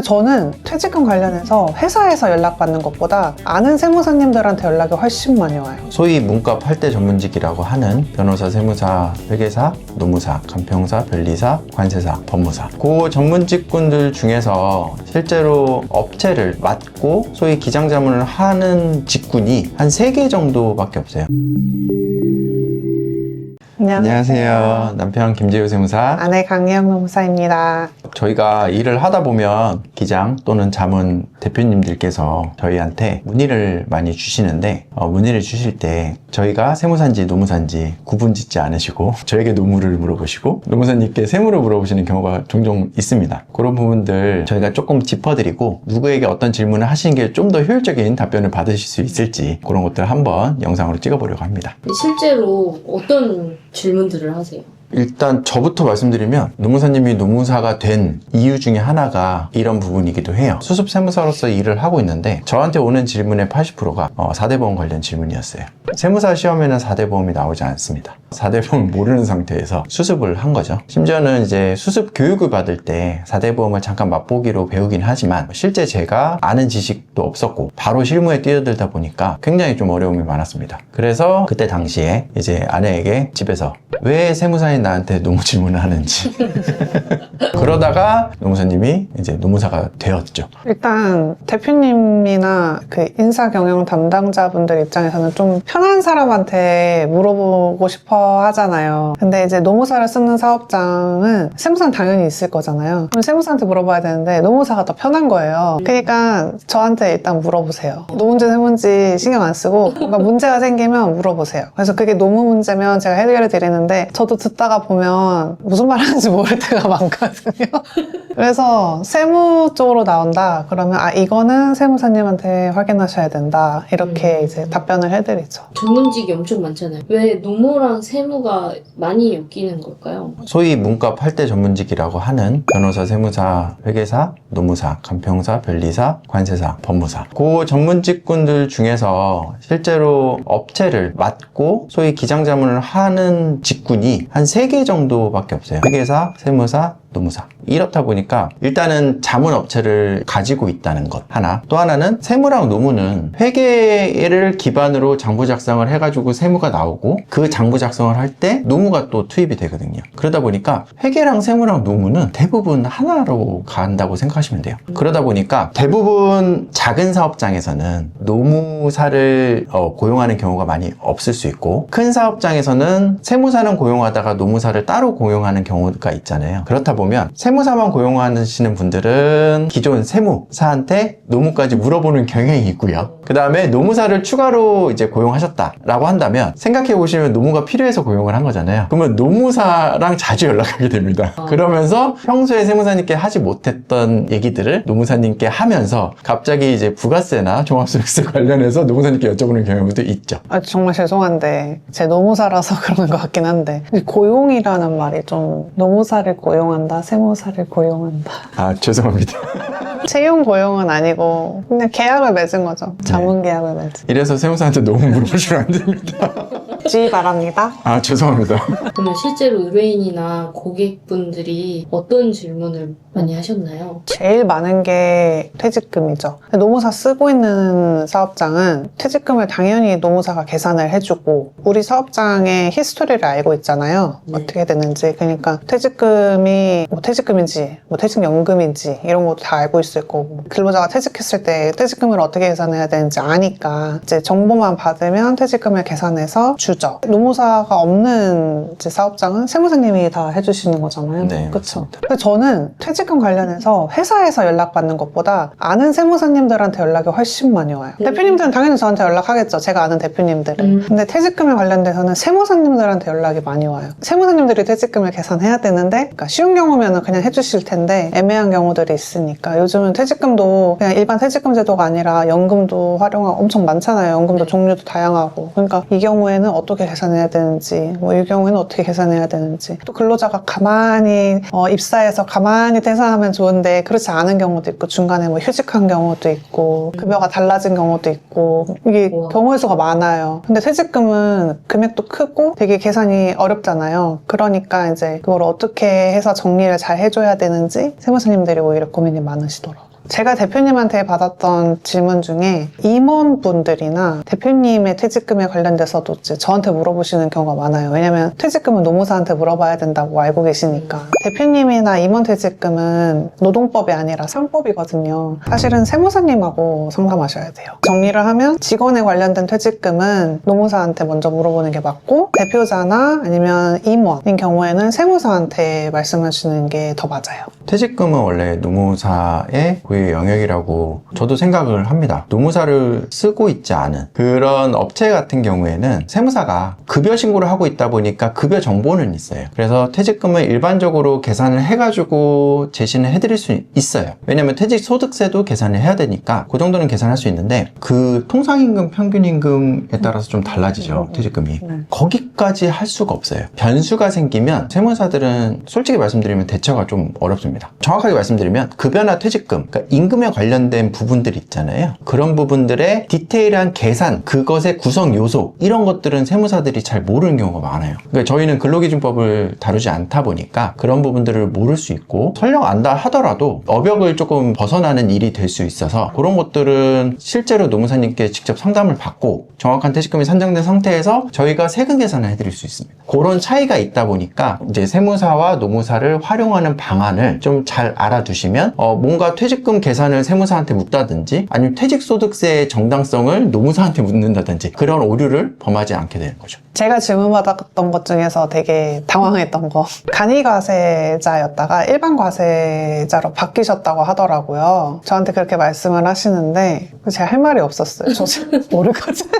저는 퇴직금 관련해서 회사에서 연락받는 것보다 아는 세무사님들한테 연락이 훨씬 많이 와요. 소위 문과 8대 전문직이라고 하는 변호사, 세무사, 회계사, 노무사, 간평사, 변리사, 관세사, 법무사 그 전문직군들 중에서 실제로 업체를 맡고 소위 기장자문을 하는 직군이 한 3개 정도밖에 없어요 안녕하세요 남편 김재우 세무사 아내 강희영 노무사입니다. 저희가 일을 하다 보면 기장 또는 자문 대표님들께서 저희한테 문의를 많이 주시는데 어, 문의를 주실 때 저희가 세무사인지 노무사인지 구분 짓지 않으시고 저에게 노무를 물어보시고 노무사님께 세무를 물어보시는 경우가 종종 있습니다. 그런 부분들 저희가 조금 짚어드리고 누구에게 어떤 질문을 하시는 게 좀 더 효율적인 답변을 받으실 수 있을지 그런 것들 한번 영상으로 찍어보려고 합니다. 실제로 어떤 질문들을 하세요? 일단 저부터 말씀드리면 노무사님이 노무사가 된 이유 중에 하나가 이런 부분이기도 해요. 수습 세무사로서 일을 하고 있는데 저한테 오는 질문의 80%가 4대 보험 관련 질문이었어요. 세무사 시험에는 4대 보험이 나오지 않습니다. 4대 보험을 모르는 상태에서 수습을 한 거죠. 심지어는 이제 수습 교육을 받을 때 4대 보험을 잠깐 맛보기로 배우긴 하지만 실제 제가 아는 지식도 없었고 바로 실무에 뛰어들다 보니까 굉장히 좀 어려움이 많았습니다. 그래서 그때 당시에 이제 아내에게 집에서 왜 세무사인 나한테 노무 질문을 하는지 그러다가 노무사님이 이제 노무사가 되었죠. 일단 대표님이나 그 인사 경영 담당자분들 입장에서는 좀 편한 사람한테 물어보고 싶어 하잖아요. 근데 이제 노무사를 쓰는 사업장은 세무사는 당연히 있을 거잖아요. 그럼 세무사한테 물어봐야 되는데 노무사가 더 편한 거예요. 그러니까 저한테 일단 물어보세요. 노문제 세문지 신경 안 쓰고 뭔가 문제가 생기면 물어보세요. 그래서 그게 노무 문제면 제가 해결해 드리는데 저도 듣다 가 보면 무슨 말 하는지 모를 때가 많거든요. 그래서 세무 쪽으로 나온다 그러면 아 이거는 세무사님한테 확인하셔야 된다 이렇게 음. 이제 답변을 해드리죠 전문직이 엄청 많잖아요. 왜 노무랑 세무가 많이 엮이는 걸까요? 소위 문과 8대 전문직이라고 하는 변호사, 세무사, 회계사, 노무사, 간평사, 변리사, 관세사, 법무사 그 전문직군들 중에서 실제로 업체를 맡고 소위 기장자문을 하는 직군이 한 3개 정도밖에 없어요. 회계사, 세무사, 노무사. 이렇다 보니까 일단은 자문 업체를 가지고 있다는 것 하나. 또 하나는 세무랑 노무는 회계를 기반으로 장부 작성을 해가지고 세무가 나오고 그 장부 작성을 할 때 노무가 또 투입이 되거든요. 그러다 보니까 회계랑 세무랑 노무는 대부분 하나로 간다고 생각하시면 돼요. 그러다 보니까 대부분 작은 사업장에서는 노무사를 어, 고용하는 경우가 많이 없을 수 있고 큰 사업장에서는 세무사는 고용하다가 노무사를 따로 고용하는 경우가 있잖아요. 그렇다 보면 세무사만 고용하시는 분들은 기존 세무사한테 노무까지 물어보는 경향이 있고요. 그 다음에 노무사를 추가로 이제 고용하셨다라고 한다면 생각해 보시면 노무가 필요해서 고용을 한 거잖아요. 그러면 노무사랑 자주 연락하게 됩니다. 그러면서 평소에 세무사님께 하지 못했던 얘기들을 노무사님께 하면서 갑자기 이제 부가세나 종합소득세 관련해서 노무사님께 여쭤보는 경우도 있죠. 아, 정말 죄송한데 제 노무사라서 그러는 것 같긴 한데 이 고용이라는 말이 좀 노무사를 고용한다 세무사를 고용한다 아 죄송합니다. 채용 고용은 아니고 그냥 계약을 맺은 거죠 자문 계약을 맺은 이래서 세무사한테 너무 물어보시면 안 됩니다. 주의 바랍니다 아 죄송합니다. 그러면 실제로 의뢰인이나 고객분들이 어떤 질문을 많이 하셨나요? 제일 많은 게 퇴직금이죠. 노무사 쓰고 있는 사업장은 퇴직금을 당연히 노무사가 계산을 해주고 우리 사업장의 히스토리를 알고 있잖아요. 네. 어떻게 되는지. 그러니까 퇴직금이 뭐 퇴직금인지 뭐 퇴직연금인지 이런 것도 다 알고 있을 거고 근로자가 퇴직했을 때 퇴직금을 어떻게 계산해야 되는지 아니까 이제 정보만 받으면 퇴직금을 계산해서 주 죠. 노무사가 없는 사업장은 세무사님이 다 해주시는 거잖아요. 네, 그렇죠. 근데 저는 퇴직금 관련해서 회사에서 연락받는 것보다 아는 세무사님들한테 연락이 훨씬 많이 와요. 음. 대표님들은 당연히 저한테 연락하겠죠. 제가 아는 대표님들은. 음. 근데 퇴직금에 관련돼서는 세무사님들한테 연락이 많이 와요. 세무사님들이 퇴직금을 계산해야 되는데 그러니까 쉬운 경우면은 그냥 해주실 텐데 애매한 경우들이 있으니까 요즘은 퇴직금도 그냥 일반 퇴직금 제도가 아니라 연금도 활용하고 엄청 많잖아요. 연금도 종류도 다양하고. 그러니까 이 경우에는 어떻게 계산해야 되는지, 뭐 이 경우에는 어떻게 계산해야 되는지, 또 근로자가 가만히 어, 입사해서 가만히 퇴사하면 좋은데 그렇지 않은 경우도 있고 중간에 뭐 휴직한 경우도 있고 급여가 달라진 경우도 있고 이게 우와. 경우의 수가 많아요. 근데 퇴직금은 금액도 크고 되게 계산이 어렵잖아요. 그러니까 이제 그걸 어떻게 해서 정리를 잘 해줘야 되는지 세무사님들이 오히려 고민이 많으시더라고요. 제가 대표님한테 받았던 질문 중에 임원분들이나 대표님의 퇴직금에 관련돼서도 저한테 물어보시는 경우가 많아요. 왜냐면 퇴직금은 노무사한테 물어봐야 된다고 알고 계시니까. 대표님이나 임원 퇴직금은 노동법이 아니라 상법이거든요. 사실은 세무사님하고 상담하셔야 돼요. 정리를 하면 직원에 관련된 퇴직금은 노무사한테 먼저 물어보는 게 맞고 대표자나 아니면 임원인 경우에는 세무사한테 말씀하시는 게 더 맞아요. 퇴직금은 원래 노무사의 고유 영역이라고 저도 생각을 합니다. 노무사를 쓰고 있지 않은 그런 업체 같은 경우에는 세무사가 급여 신고를 하고 있다 보니까 급여 정보는 있어요. 그래서 퇴직금을 일반적으로 계산을 해가지고 제시는 해드릴 수 있어요. 왜냐면 퇴직 소득세도 계산을 해야 되니까 그 정도는 계산할 수 있는데 그 통상임금 평균임금에 따라서 좀 달라지죠. 퇴직금이. 네. 거기까지 할 수가 없어요. 변수가 생기면 세무사들은 솔직히 말씀드리면 대처가 좀 어렵습니다. 정확하게 말씀드리면 급여나 퇴직금, 그러니까 임금에 관련된 부분들 있잖아요. 그런 부분들의 디테일한 계산, 그것의 구성 요소 이런 것들은 세무사들이 잘 모르는 경우가 많아요. 그러니까 저희는 근로기준법을 다루지 않다 보니까 그런 부분들을 모를 수 있고 설령 안다 하더라도 어벽을 조금 벗어나는 일이 될 수 있어서 그런 것들은 실제로 노무사님께 직접 상담을 받고 정확한 퇴직금이 산정된 상태에서 저희가 세금 계산을 해드릴 수 있습니다. 그런 차이가 있다 보니까 이제 세무사와 노무사를 활용하는 방안을 좀 잘 알아두시면 어, 뭔가 퇴직금 계산을 세무사한테 묻다든지 아니면 퇴직소득세의 정당성을 노무사한테 묻는다든지 그런 오류를 범하지 않게 되는 거죠. 제가 질문받았던 것 중에서 되게 당황했던 거. 간이 과세자였다가 일반 과세자로 바뀌셨다고 하더라고요. 저한테 그렇게 말씀을 하시는데 제가 할 말이 없었어요. 저잘 모르거든요.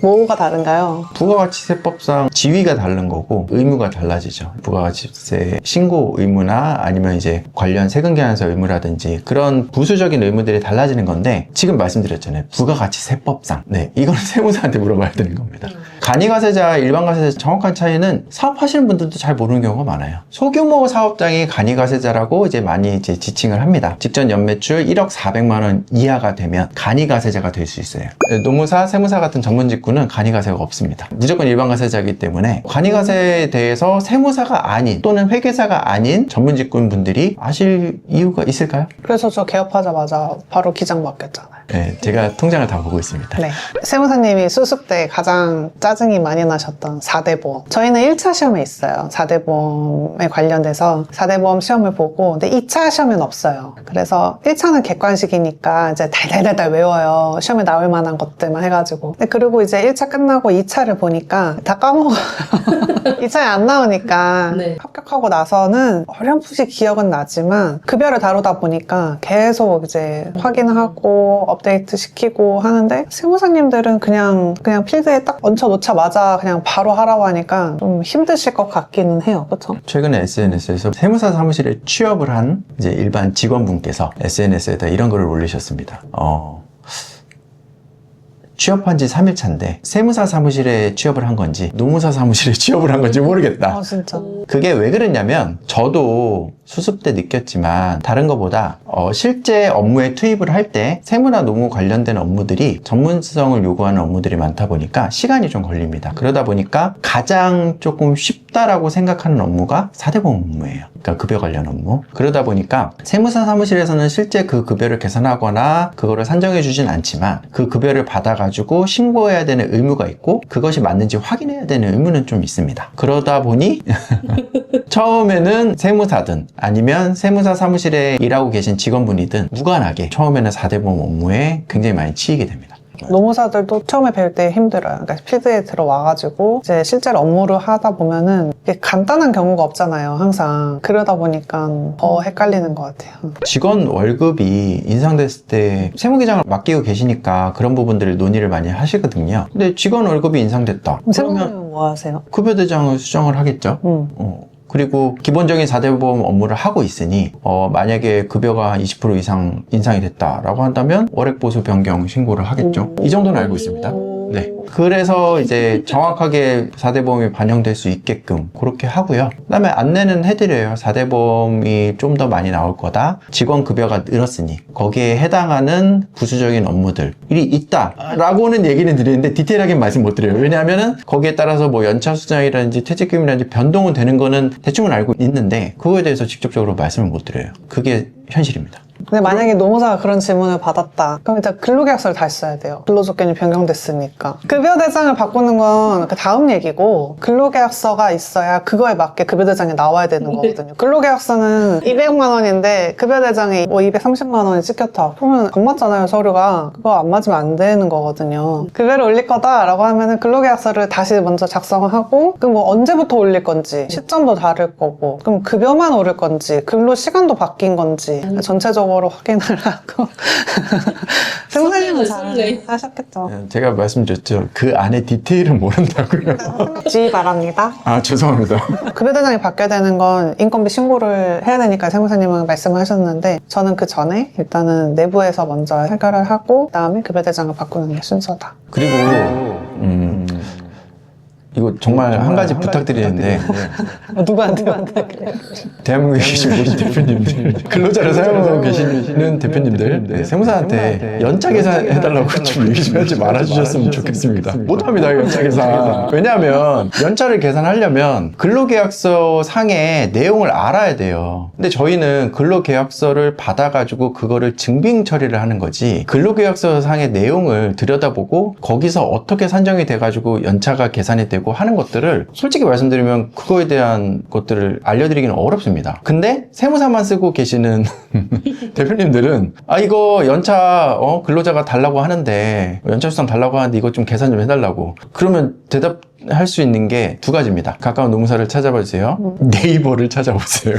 뭐가 다른가요? 부가가치세법상 지위가 다른 거고 의무가 달라지죠. 부가가치세 신고 의무나 아니면 이제 관련 세금 계산서 의무라든지 그런 부수적인 의무들이 달라지는 건데 지금 말씀드렸잖아요. 부가가치 세법상. 네, 이거는 세무사한테 물어봐야 되는 겁니다. 간이가세자, 일반가세자 정확한 차이는 사업하시는 분들도 잘 모르는 경우가 많아요. 소규모 사업장이 간이가세자라고 이제 많이 이제 지칭을 합니다. 직전 연매출 1억 400만 원 이하가 되면 간이가세자가 될 수 있어요. 노무사, 세무사 같은 전문 직구는 간이가세가 없습니다. 무조건 일반가세자이기 때문에 간이가세에 대해서 세무사가 아닌 또는 회계사가 아닌 전문 직군 분들이 아실 이유가 있을까요? 그래서 저 개업하자마자 바로 기장 맡겼잖아요. 네, 제가 통장을 다 보고 있습니다. 네. 세무사님이 수습 때 가장 짜증이 많이 나셨던 4대 보험. 저희는 1차 시험에 있어요. 4대 보험에 관련돼서 4대 보험 시험을 보고, 근데 2차 시험엔 없어요. 그래서 1차는 객관식이니까 이제 달달달달 외워요. 시험에 나올 만한 것들만 해가지고. 근데 그리고 이제 1차 끝나고 2차를 보니까 다 까먹어요. 2차에 안 나오니까 네. 합격하고 나서는 어렴풋이 기억은 나지만 급여를 다루다 보니까 계속 이제 확인하고 업데이트 시키고 하는데 세무사님들은 그냥 그냥 필드에 딱 얹혀 놓자마자 그냥 바로 하라고 하니까 좀 힘드실 것 같기는 해요. 그렇죠? 최근에 SNS에서 세무사 사무실에 취업을 한 이제 일반 직원분께서 SNS에다 이런 글을 올리셨습니다. 어, 취업한 지 3일 차인데 세무사 사무실에 취업을 한 건지 노무사 사무실에 취업을 한 건지 모르겠다. 아 진짜. 그게 왜 그랬냐면 저도 수습 때 느꼈지만 다른 것보다 어, 실제 업무에 투입을 할 때 세무나 노무 관련된 업무들이 전문성을 요구하는 업무들이 많다 보니까 시간이 좀 걸립니다. 그러다 보니까 가장 조금 쉽다라고 생각하는 업무가 사대보험 업무예요. 그러니까 급여 관련 업무. 그러다 보니까 세무사 사무실에서는 실제 그 급여를 계산하거나 그거를 산정해 주진 않지만 그 급여를 받아가지고 신고해야 되는 의무가 있고 그것이 맞는지 확인해야 되는 의무는 좀 있습니다. 그러다 보니 처음에는 세무사든 아니면 세무사 사무실에 일하고 계신 직원분이든 무관하게 처음에는 4대 보험 업무에 굉장히 많이 치이게 됩니다. 노무사들도 처음에 배울 때 힘들어요. 그러니까 필드에 들어와가지고 이제 실제로 업무를 하다 보면은 간단한 경우가 없잖아요. 항상 그러다 보니까 더 헷갈리는 것 같아요. 직원 월급이 인상됐을 때 세무기장을 맡기고 계시니까 그런 부분들을 논의를 많이 하시거든요. 근데 직원 월급이 인상됐다. 세무사님은 뭐 하세요? 급여대장을 수정을 하겠죠. 음. 어, 그리고 기본적인 4대 보험 업무를 하고 있으니 어, 만약에 급여가 20% 이상 인상이 됐다라고 한다면 월액보수 변경 신고를 하겠죠. 이 정도는 알고 있습니다. 오. 네. 그래서 이제 정확하게 4대 보험이 반영될 수 있게끔 그렇게 하고요. 그다음에 안내는 해드려요. 4대 보험이 좀 더 많이 나올 거다. 직원 급여가 늘었으니 거기에 해당하는 부수적인 업무들이 있다라고는 얘기는 드리는데 디테일하게 말씀 못 드려요. 왜냐하면은 거기에 따라서 뭐 연차 수당이라든지 퇴직금이라든지 변동은 되는 거는 대충은 알고 있는데 그거에 대해서 직접적으로 말씀을 못 드려요. 그게 현실입니다. 근데 만약에 노무사가 그런 질문을 받았다. 그럼 일단 근로계약서를 다시 써야 돼요. 근로조건이 변경됐으니까. 급여대장을 바꾸는 건 그 다음 얘기고, 근로계약서가 있어야 그거에 맞게 급여대장이 나와야 되는 거거든요. 근로계약서는 200만 원인데, 급여대장이 뭐 230만 원이 찍혔다. 그러면 안 맞잖아요, 서류가. 그거 안 맞으면 안 되는 거거든요. 급여를 올릴 거다라고 하면은 근로계약서를 다시 먼저 작성을 하고, 그럼 뭐 언제부터 올릴 건지, 시점도 다를 거고, 그럼 급여만 오를 건지, 근로 시간도 바뀐 건지, 전체적으로 확인을 하고. 선생님은 잘. 하셨겠죠. 제가 말씀드렸죠. 그 안에 디테일은 모른다고요. 지휘 바랍니다. 아 죄송합니다. 급여대장이 바뀌어야 되는 건 인건비 신고를 해야 되니까 세무사님은 말씀을 하셨는데 저는 그 전에 일단은 내부에서 먼저 해결을 하고 그다음에 급여대장을 바꾸는 게 순서다. 그리고 음, 이거 정말 한 가지 부탁드리는데 어, 누구한테 누구한테 대한민국에 계신 모든 대표님들. 근로자를 사용하고 계시는 대표님들. 네, 세무사한테 연차 계산해달라고 좀 얘기 좀 하지 말아주셨으면 좋겠습니다. 못합니다 연차 계산. 왜냐하면 연차를 계산하려면 근로계약서 상의 내용을 알아야 돼요. 근데 저희는 근로계약서를 받아가지고 그거를 증빙 처리를 하는 거지 근로계약서 상의 내용을 들여다보고 거기서 어떻게 산정이 돼가지고 연차가 계산이 되고 하는 것들을 솔직히 말씀드리면 그거에 대한 것들을 알려드리기는 어렵습니다. 근데 세무사만 쓰고 계시는 대표님들은 아 이거 연차 어, 근로자가 달라고 하는데 연차 수당 달라고 하는데 이거 좀 계산 좀 해달라고 그러면 대답 할 수 있는 게 두 가지입니다. 가까운 노무사를 찾아봐 주세요. 네이버를 찾아보세요.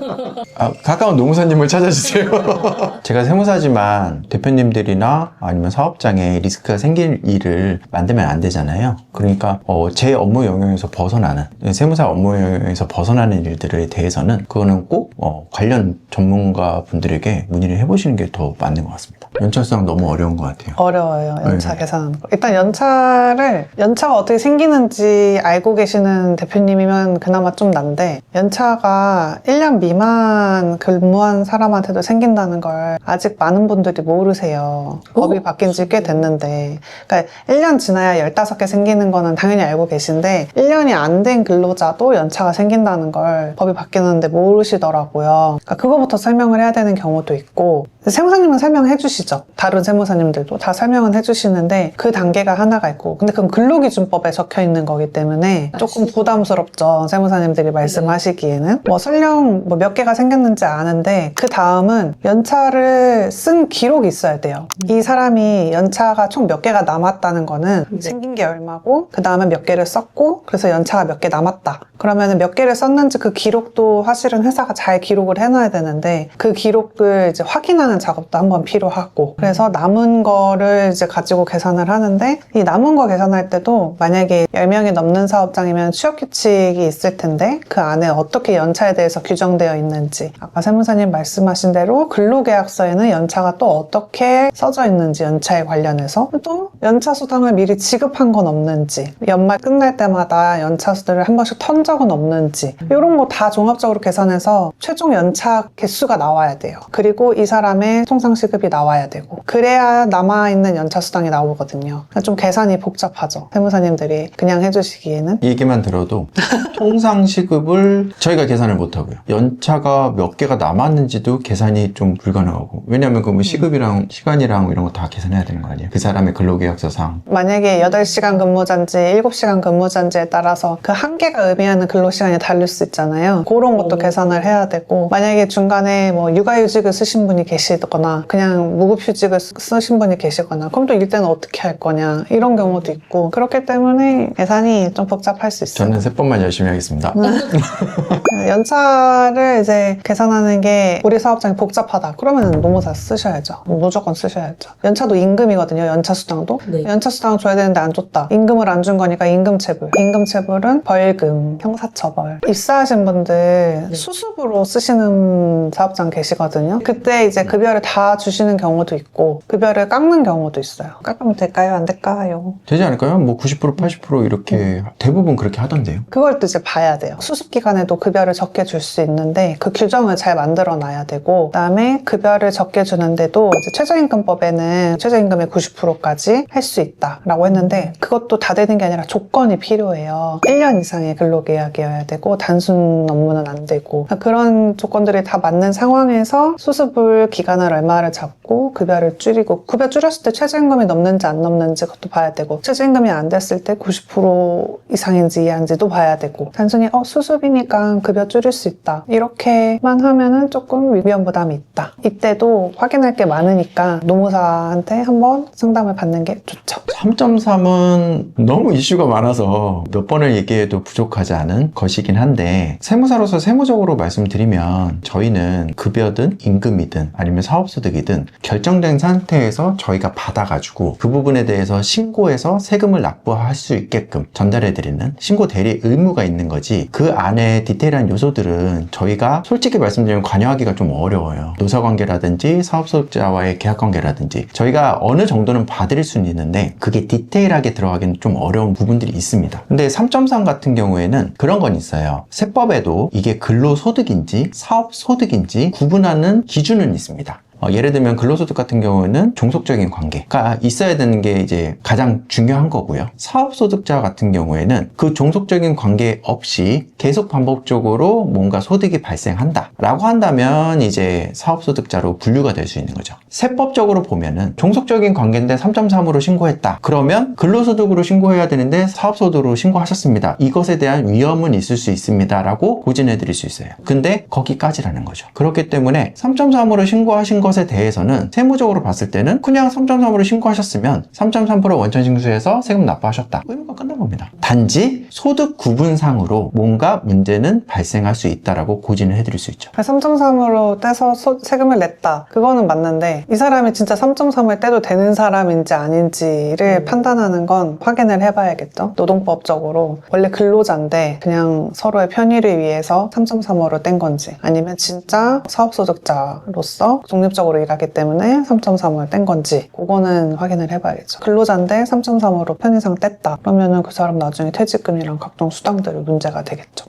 아, 가까운 노무사님을 찾아주세요. 제가 세무사지만 대표님들이나 아니면 사업장에 리스크가 생길 일을 만들면 안 되잖아요. 그러니까 어, 제 업무 영역에서 벗어나는 세무사 업무 영역에서 벗어나는 일들에 대해서는 그거는 꼭 어, 관련 전문가 분들에게 문의를 해보시는 게 더 맞는 것 같습니다. 연차수당 너무 어려운 것 같아요. 어려워요 연차 네. 계산하는 거. 일단 연차를 연차가 어떻게 생기는 지 알고 계시는 대표님이면 그나마 좀 난데 연차가 1년 미만 근무한 사람한테도 생긴다는 걸 아직 많은 분들이 모르세요. 법이 바뀐 지 꽤 됐는데 그러니까 1년 지나야 15개 생기는 거는 당연히 알고 계신데 1년이 안 된 근로자도 연차가 생긴다는 걸 법이 바뀌는데 모르시더라고요. 그러니까 그거부터 설명을 해야 되는 경우도 있고 세무사님은 설명해 주시죠. 다른 세무사님들도 다 설명은 해 주시는데 그 단계가 하나가 있고 근데 그건 근로기준법에 적혀 있는 거기 때문에 조금 부담스럽죠. 세무사님들이 말씀하시기에는 뭐 설령 뭐 몇 개가 생겼는지 아는데 그 다음은 연차를 쓴 기록이 있어야 돼요. 이 사람이 연차가 총 몇 개가 남았다는 거는 네. 생긴 게 얼마고 그 다음에 몇 개를 썼고 그래서 연차가 몇 개 남았다. 그러면은 몇 개를 썼는지 그 기록도 사실은 회사가 잘 기록을 해놔야 되는데 그 기록을 이제 확인하는 작업도 한번 필요하고 그래서 남은 거를 이제 가지고 계산을 하는데 이 남은 거 계산할 때도 만약에 10명이 넘는 사업장이면 취업 규칙이 있을 텐데 그 안에 어떻게 연차에 대해서 규정되어 있는지 아까 세무사님 말씀하신 대로 근로계약서에는 연차가 또 어떻게 써져 있는지 연차에 관련해서 또 연차 수당을 미리 지급한 건 없는지 연말 끝날 때마다 연차 수들을 한 번씩 턴 적은 없는지 이런 거 다 종합적으로 계산해서 최종 연차 개수가 나와야 돼요. 그리고 이 사람의 통상시급이 나와야 되고 그래야 남아있는 연차 수당이 나오거든요. 좀 계산이 복잡하죠. 세무사님들이 그냥 해주시기에는 이 얘기만 들어도 통상 시급을 저희가 계산을 못 하고요. 연차가 몇 개가 남았는지도 계산이 좀 불가능하고 왜냐하면 그뭐 시급이랑 시간이랑 이런 거 다 계산해야 되는 거 아니에요? 그 사람의 근로계약서상 만약에 8시간 근무자인지 7시간 근무자인지에 따라서 그한 개가 의미하는 근로시간이 다를 수 있잖아요. 그런 것도 어. 계산을 해야 되고 만약에 중간에 뭐 육아휴직을 쓰신 분이 계시 거나 그냥 무급휴직을 쓰- 쓰신 분이 계시거나 그럼 또 이때는 어떻게 할 거냐 이런 경우도 있고 그렇기 때문에 계산이 좀 복잡할 수 있어요. 저는 세 번만 열심히 하겠습니다. 연차를 이제 계산하는 게 우리 사업장이 복잡하다. 그러면 노무사 쓰셔야죠. 무조건 쓰셔야죠. 연차도 임금이거든요. 연차 수당도. 네. 연차 수당 줘야 되는데 안 줬다. 임금을 안 준 거니까 임금 체불. 임금 체불은 벌금, 형사처벌. 입사하신 분들 네. 수습으로 쓰시는 사업장 계시거든요. 그때 이제 급여를 다 주시는 경우도 있고 급여를 깎는 경우도 있어요. 깎으면 될까요? 안 될까요? 되지 않을까요? 뭐 90% 80% 이렇게 대부분 그렇게 하던데요. 그걸 또 이제 봐야 돼요. 수습 기간에도 급여를 적게 줄 수 있는데 그 규정을 잘 만들어 놔야 되고 그다음에 급여를 적게 주는데도 이제 최저임금법에는 최저임금의 90%까지 할 수 있다라고 했는데 그것도 다 되는 게 아니라 조건이 필요해요. 1년 이상의 근로계약이어야 되고 단순 업무는 안 되고 그런 조건들이 다 맞는 상황에서 수습을 기간 을 얼마를 잡고 급여를 줄이고 급여 줄였을 때 최저임금이 넘는지 안 넘는지 그것도 봐야 되고 최저임금이 안 됐을 때 90% 이상인지 이하인지도 봐야 되고 단순히 어 수습이니까 급여 줄일 수 있다. 이렇게만 하면은 조금 위험 부담이 있다. 이때도 확인할 게 많으니까 노무사한테 한번 상담을 받는 게 좋죠. 3.3은 너무 이슈가 많아서 몇 번을 얘기해도 부족하지 않은 것이긴 한데 세무사로서 세무적으로 말씀드리면 저희는 급여든 임금이든 아니면 사업소득이든 결정된 상태에서 저희가 받아가지고 그 부분에 대해서 신고해서 세금을 납부할 수 있게끔 전달해드리는 신고 대리 의무가 있는 거지 그 안에 디테일한 요소들은 저희가 솔직히 말씀드리면 관여하기가 좀 어려워요 노사관계라든지 사업소득자와의 계약관계라든지 저희가 어느 정도는 봐드릴 수는 있는데 그게 디테일하게 들어가기는 좀 어려운 부분들이 있습니다. 근데 3.3 같은 경우에는 그런 건 있어요. 세법에도 이게 근로소득인지 사업소득인지 구분하는 기준은 있습니다. 어, 예를 들면 근로소득 같은 경우에는 종속적인 관계가 있어야 되는 게 이제 가장 중요한 거고요. 사업소득자 같은 경우에는 그 종속적인 관계 없이 계속 반복적으로 뭔가 소득이 발생한다 라고 한다면 이제 사업소득자로 분류가 될 수 있는 거죠. 세법적으로 보면은 종속적인 관계인데 3.3으로 신고했다. 그러면 근로소득으로 신고해야 되는데 사업소득으로 신고하셨습니다. 이것에 대한 위험은 있을 수 있습니다. 라고 고진해 드릴 수 있어요. 근데 거기까지라는 거죠. 그렇기 때문에 3.3으로 신고하신 것에 대해서는 세무적으로 봤을 때는 그냥 3.3으로 신고하셨으면 3.3% 원천 징수해서 세금 납부하셨다. 의무가 끝난 겁니다. 단지 소득 구분상으로 뭔가 문제는 발생할 수 있다라고 고진을 해드릴 수 있죠. 3.3으로 떼서 소- 세금을 냈다 그거는 맞는데 이 사람이 진짜 3.3을 떼도 되는 사람인지 아닌지를 음. 판단하는 건 확인을 해봐야겠죠 노동법적으로 원래 근로자인데 그냥 서로의 편의를 위해서 3.3으로 뗀 건지 아니면 진짜 사업소득자로서 독립 적으로 일하기 때문에 3.3을 뗀 건지 그거는 확인을 해봐야겠죠. 근로자인데 3.3으로 편의상 뗐다. 그러면은 그 사람 나중에 퇴직금이랑 각종 수당들이 문제가 되겠죠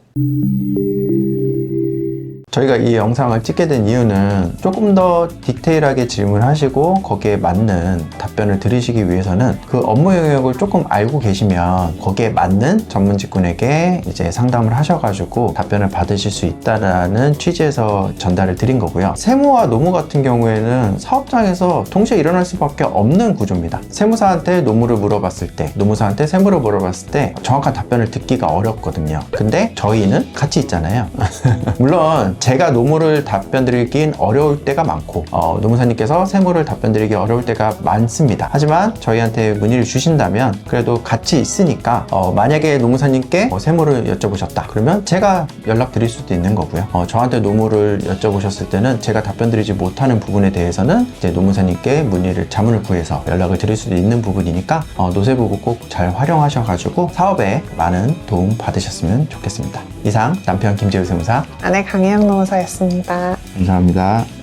저희가 이 영상을 찍게 된 이유는 조금 더 디테일하게 질문하시고 거기에 맞는 답변을 들으시기 위해서는 그 업무 영역을 조금 알고 계시면 거기에 맞는 전문 직군에게 이제 상담을 하셔가지고 답변을 받으실 수 있다라는 취지에서 전달을 드린 거고요. 세무와 노무 같은 경우에는 사업장에서 동시에 일어날 수밖에 없는 구조입니다. 세무사한테 노무를 물어봤을 때, 노무사한테 세무를 물어봤을 때 정확한 답변을 듣기가 어렵거든요. 근데 저희는 같이 있잖아요. 물론 제가 노무를 답변 드리긴 어려울 때가 많고 어, 노무사님께서 세무를 답변 드리기 어려울 때가 많습니다. 하지만 저희한테 문의를 주신다면 그래도 같이 있으니까 어, 만약에 노무사님께 어, 세무를 여쭤보셨다 그러면 제가 연락 드릴 수도 있는 거고요. 어, 저한테 노무를 여쭤보셨을 때는 제가 답변 드리지 못하는 부분에 대해서는 이제 노무사님께 문의를 자문을 구해서 연락을 드릴 수도 있는 부분이니까 어, 노세부부 꼭잘 활용하셔가지고 사업에 많은 도움 받으셨으면 좋겠습니다. 이상 남편 김재우 세무사 아내 강혜영 노무사였습니다 감사합니다.